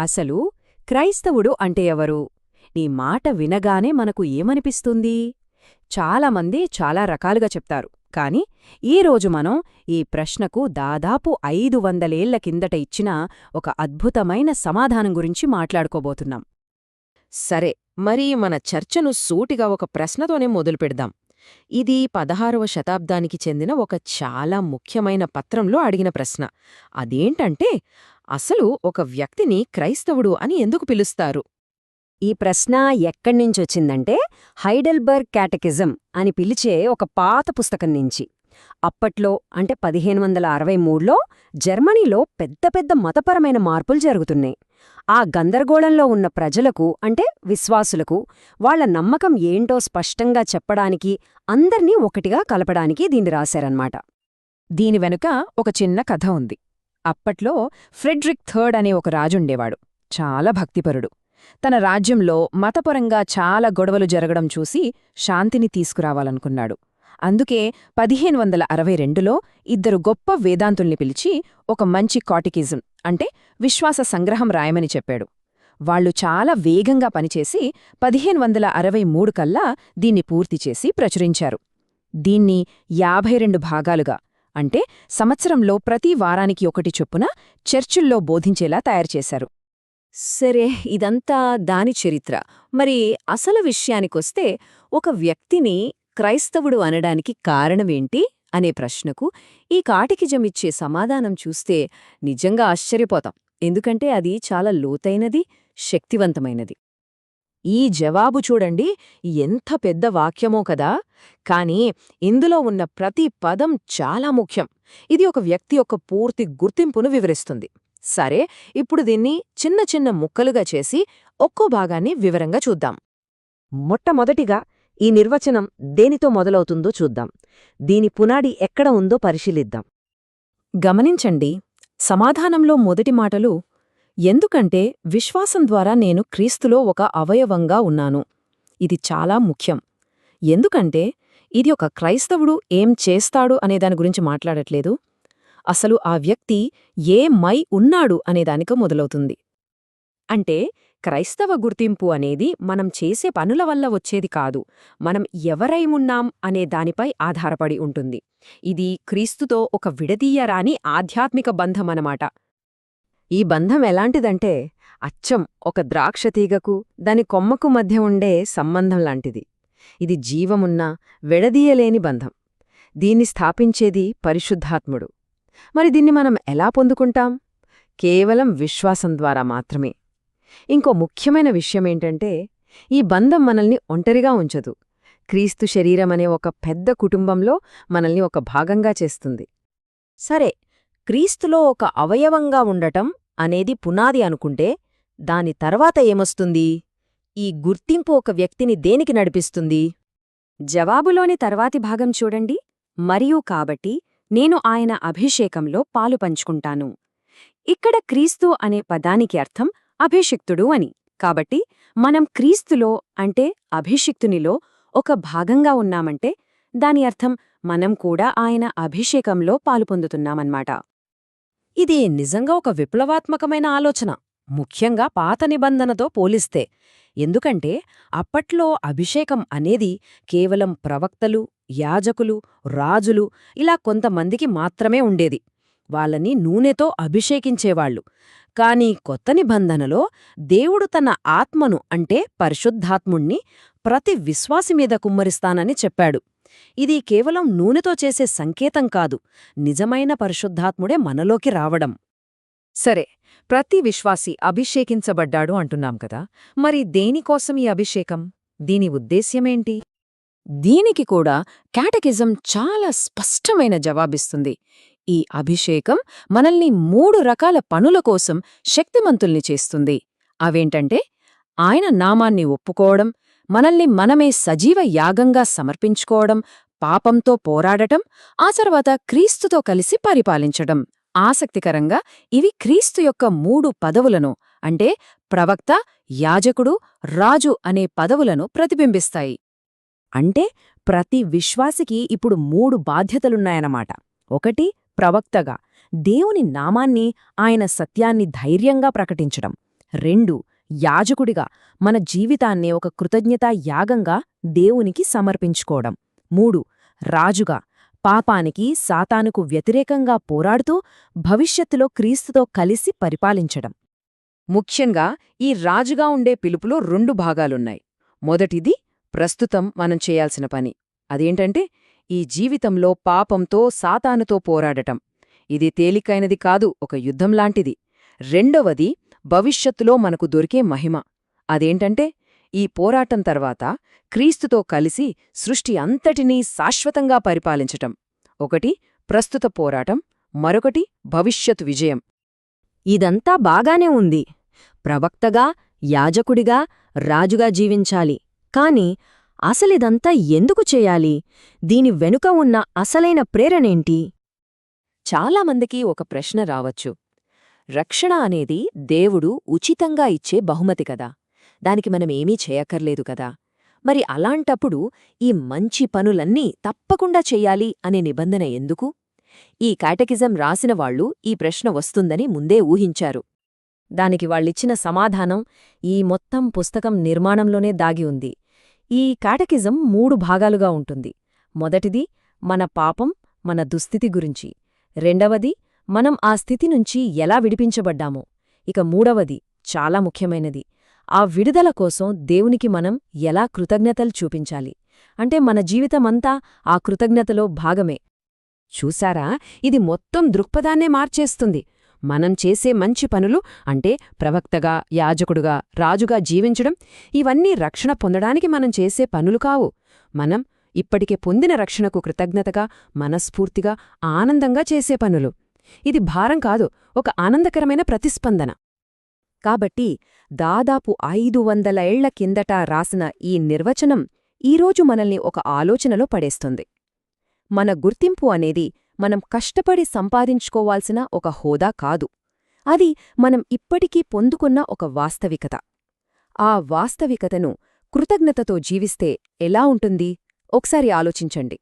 అసలు క్రైస్తవుడు అంటే ఎవరు? నీ మాట వినగానే మనకు ఏమనిపిస్తుంది? చాలామంది చాలా రకాలుగా చెప్తారు. కాని ఈరోజు మనం ఈ ప్రశ్నకు దాదాపు ఐదు వందలేళ్ళ కిందట ఇచ్చిన ఒక అద్భుతమైన సమాధానం గురించి మాట్లాడుకోబోతున్నాం. సరే మరి మన చర్చను సూటిగా ఒక ప్రశ్నతోనే మొదలుపెడదాం. ఇది పదహారవ శతాబ్దానికి చెందిన ఒక చాలా ముఖ్యమైన పత్రంలో అడిగిన ప్రశ్న. అదేంటంటే అసలు ఒక వ్యక్తిని క్రైస్తవుడు అని ఎందుకు పిలుస్తారు? ఈ ప్రశ్న ఎక్కడ్నించొచ్చిందంటే హైడెల్బర్గ్ క్యాటకిజం అని పిలిచే ఒక పాత పుస్తకం నుంచి. అప్పట్లో అంటే పదిహేను వందల అరవై మూడులో జర్మనీలో పెద్ద పెద్ద మతపరమైన మార్పులు జరుగుతున్నాయి. ఆ గందరగోళంలో ఉన్న ప్రజలకు అంటే విశ్వాసులకు వాళ్ళ నమ్మకం ఏంటో స్పష్టంగా చెప్పడానికి అందర్నీ ఒకటిగా కలపడానికి దీన్ని రాశారన్నమాట. దీని వెనుక ఒక చిన్న కథ ఉంది. అప్పట్లో ఫ్రెడ్రిక్ థర్డ్ అనే ఒక రాజుండేవాడు చాలా భక్తిపరుడు. తన రాజ్యంలో మతపరంగా చాలా గొడవలు జరగడం చూసి శాంతిని తీసుకురావాలనుకున్నాడు. అందుకే పదిహేను వందల అరవై రెండులో ఇద్దరు గొప్ప వేదాంతుల్ని పిలిచి ఒక మంచి కాటికిజం అంటే విశ్వాస సంగ్రహం రాయమని చెప్పాడు. వాళ్ళు చాలా వేగంగా పనిచేసి పదిహేను వందల అరవై మూడు కల్లా దీన్ని పూర్తిచేసి ప్రచురించారు. దీన్ని యాభై రెండు భాగాలుగా అంటే సంవత్సరంలో ప్రతి వారానికి ఒకటి చొప్పున చర్చిల్లో బోధించేలా తయారుచేశారు సరే ఇదంతా దాని చరిత్ర. మరి అసలు విషయానికొస్తే ఒక వ్యక్తిని క్రైస్తవుడు అనడానికి కారణమేంటి అనే ప్రశ్నకు ఈ కాటికిజమిచ్చే సమాధానం చూస్తే నిజంగా ఆశ్చర్యపోతాం. ఎందుకంటే అది చాలా లోతైనది శక్తివంతమైనది. ఈ జవాబు చూడండి ఎంత పెద్ద వాక్యమో కదా. కాని ఇందులో ఉన్న ప్రతి పదం చాలా ముఖ్యం. ఇది ఒక వ్యక్తి యొక్క పూర్తి గుర్తింపును వివరిస్తుంది. సరే ఇప్పుడు దీన్ని చిన్న చిన్న ముక్కలుగా చేసి ఒక్కో భాగాన్ని వివరంగా చూద్దాం. మొట్టమొదటిగా ఈ నిర్వచనం దేనితో మొదలవుతుందో చూద్దాం. దీని పునాడి ఎక్కడ ఉందో పరిశీలిద్దాం. గమనించండి సమాధానంలో మొదటి మాటలు ఎందుకంటే విశ్వాసం ద్వారా నేను క్రీస్తులో ఒక అవయవంగా ఉన్నాను. ఇది చాలా ముఖ్యం. ఎందుకంటే ఇది ఒక క్రైస్తవుడు ఏం చేస్తాడు అనేదాని గురించి మాట్లాడట్లేదు. అసలు ఆ వ్యక్తి ఏ మై ఉన్నాడు అనేదానికి మొదలవుతుంది. అంటే క్రైస్తవ గుర్తింపు అనేది మనం చేసే పనుల వల్ల వచ్చేది కాదు. మనం ఎవరైమున్నాం అనే దానిపై ఆధారపడి ఉంటుంది. ఇది క్రీస్తుతో ఒక విడదీయరాని ఆధ్యాత్మిక బంధమనమాట ఈ బంధం ఎలాంటిదంటే అచ్చం ఒక ద్రాక్షతీగకు దాని కొమ్మకు మధ్య ఉండే సంబంధం లాంటిది. ఇది జీవమున్న విడదీయలేని బంధం. దీన్ని స్థాపించేది పరిశుద్ధాత్ముడు. మరి దీన్ని మనం ఎలా పొందుకుంటాం? కేవలం విశ్వాసం ద్వారా మాత్రమే. ఇంకో ముఖ్యమైన విషయమేంటంటే ఈ బంధం మనల్ని ఒంటరిగా ఉంచదు. క్రీస్తు శరీరమనే ఒక పెద్ద కుటుంబంలో మనల్ని ఒక భాగంగా చేస్తుంది. సరే క్రీస్తులో ఒక అవయవంగా ఉండటం అనేది పునాది అనుకుంటే దాని తర్వాత ఏమొస్తుంది? ఈ గుర్తింపు ఒక వ్యక్తిని దేనికి నడిపిస్తుంది? జవాబులోని తర్వాతి భాగం చూడండి. మరియు కాబట్టి నేను ఆయన అభిషేకంలో పాలు పంచుకుంటాను. ఇక్కడ క్రీస్తు అనే పదానికి అర్థం అభిషిక్తుడు అని. కాబట్టి మనం క్రీస్తులో అంటే అభిషిక్తునిలో ఒక భాగంగా ఉన్నామంటే దాని అర్థం మనం కూడా ఆయన అభిషేకంలో పాలుపొందుతున్నామన్నమాట ఇది నిజంగా ఒక విప్లవాత్మకమైన ఆలోచన ముఖ్యంగా పాత నిబంధనతో పోలిస్తే. ఎందుకంటే అప్పట్లో అభిషేకం అనేది కేవలం ప్రవక్తలు యాజకులు రాజులు ఇలా కొంతమందికి మాత్రమే ఉండేది. వాళ్ళని నూనెతో అభిషేకించేవాళ్ళు కాని కొత్త నిబంధనలో దేవుడు తన ఆత్మను అంటే పరిశుద్ధాత్ముణ్ణి ప్రతి విశ్వాసి మీద కుమ్మరిస్తానని చెప్పాడు. ఇది కేవలం నూనెతో చేసే సంకేతం కాదు నిజమైన పరిశుద్ధాత్ముడే మనలోకి రావడం. సరే ప్రతి విశ్వాసి అభిషేకించబడ్డాడు అంటున్నాం కదా మరి దేనికోసం ఈ అభిషేకం? దీని ఉద్దేశ్యమేంటి? దీనికి కూడా క్యాటకిజం చాలా స్పష్టమైన జవాబిస్తుంది. ఈ అభిషేకం మనల్ని మూడు రకాల పనుల కోసం శక్తిమంతుల్ని చేస్తుంది. అవేంటంటే ఆయన నామాన్ని ఒప్పుకోవడం మనల్ని మనమే సజీవ యాగంగా సమర్పించుకోవడం పాపంతో పోరాడటం ఆ తర్వాత క్రీస్తుతో కలిసి పరిపాలించడం. ఆసక్తికరంగా ఇవి క్రీస్తు యొక్క మూడు పదవులను అంటే ప్రవక్త యాజకుడు రాజు అనే పదవులను ప్రతిబింబిస్తాయి. అంటే ప్రతి విశ్వాసికి ఇప్పుడు మూడు బాధ్యతలున్నాయన్నమాట. ఒకటి ప్రవక్తగా దేవుని నామాన్ని ఆయన సత్యాన్ని ధైర్యంగా ప్రకటించడం. రెండు యాజకుడిగా మన జీవితాన్నే ఒక కృతజ్ఞతా యాగంగా దేవునికి సమర్పించుకోవడం. మూడు రాజుగా పాపానికి సాతానుకు వ్యతిరేకంగా పోరాడుతూ భవిష్యత్తులో క్రీస్తుతో కలిసి పరిపాలించడం. ముఖ్యంగా ఈ రాజుగా ఉండే పిలుపులో రెండు భాగాలున్నాయి. మొదటిది ప్రస్తుతం మనం చేయాల్సిన పని. అదేంటంటే ఈ జీవితంలో పాపంతో సాతానుతో పోరాడటం. ఇది తేలికైనది కాదు ఒక యుద్ధంలాంటిది రెండవది భవిష్యత్తులో మనకు దొరికే మహిమ. అదేంటంటే ఈ పోరాటం తర్వాత క్రీస్తుతో కలిసి సృష్టి అంతటినీ శాశ్వతంగా పరిపాలించటం. ఒకటి ప్రస్తుత పోరాటం మరొకటి భవిష్యత్ విజయం. ఇదంతా బాగానే ఉంది. ప్రవక్తగా యాజకుడిగా రాజుగా జీవించాలి. కాని అసలిదంతా ఎందుకు చేయాలి? దీని వెనుక ఉన్న అసలైన ప్రేరణేంటి? చాలామందికి ఒక ప్రశ్న రావచ్చు. రక్షణ అనేది దేవుడు ఉచితంగా ఇచ్చే బహుమతి కదా. దానికి మనమేమీ చేయక్కర్లేదు కదా. మరి అలాంటప్పుడు ఈ మంచి పనులన్నీ తప్పకుండా చెయ్యాలి అనే నిబంధన ఎందుకు? ఈ కాటకిజం రాసిన వాళ్ళు ఈ ప్రశ్న వస్తుందని ముందే ఊహించారు. దానికి వాళ్ళిచ్చిన సమాధానం ఈ మొత్తం పుస్తకం నిర్మాణంలోనే దాగి ఉంది. ఈ కాటకిజం మూడు భాగాలుగా ఉంటుంది. మొదటిది మన పాపం మన దుస్థితి గురించి. రెండవది మనం ఆ స్థితి నుంచి ఎలా విడిపించబడ్డామో. ఇక మూడవది చాలా ముఖ్యమైనది. ఆ విడుదల కోసం దేవునికి మనం ఎలా కృతజ్ఞతలు చూపించాలి? అంటే మన జీవితమంతా ఆ కృతజ్ఞతలో భాగమే. చూశారా? ఇది మొత్తం దృక్పథాన్నే మార్చేస్తుంది. మనం చేసే మంచి పనులు అంటే ప్రవక్తగా యాజకుడుగా రాజుగా జీవించడం ఇవన్నీ రక్షణ పొందడానికి మనం చేసే పనులు కావు. మనం ఇప్పటికే పొందిన రక్షణకు కృతజ్ఞతగా మనస్ఫూర్తిగా ఆనందంగా చేసే పనులు. ఇది భారం కాదు ఒక ఆనందకరమైన ప్రతిస్పందన. కాబట్టి దాదాపు ఐదు వందల ఏళ్ళ కిందట రాసిన ఈ నిర్వచనం ఈరోజు మనల్ని ఒక ఆలోచనలో పడేస్తుంది. మన గుర్తింపు అనేది మనం కష్టపడి సంపాదించుకోవాల్సిన ఒక హోదా కాదు. అది మనం ఇప్పటికీ పొందుకున్న ఒక వాస్తవికత. ఆ వాస్తవికతను కృతజ్ఞతతో జీవిస్తే ఎలా ఉంటుంది? ఒకసారి ఆలోచించండి.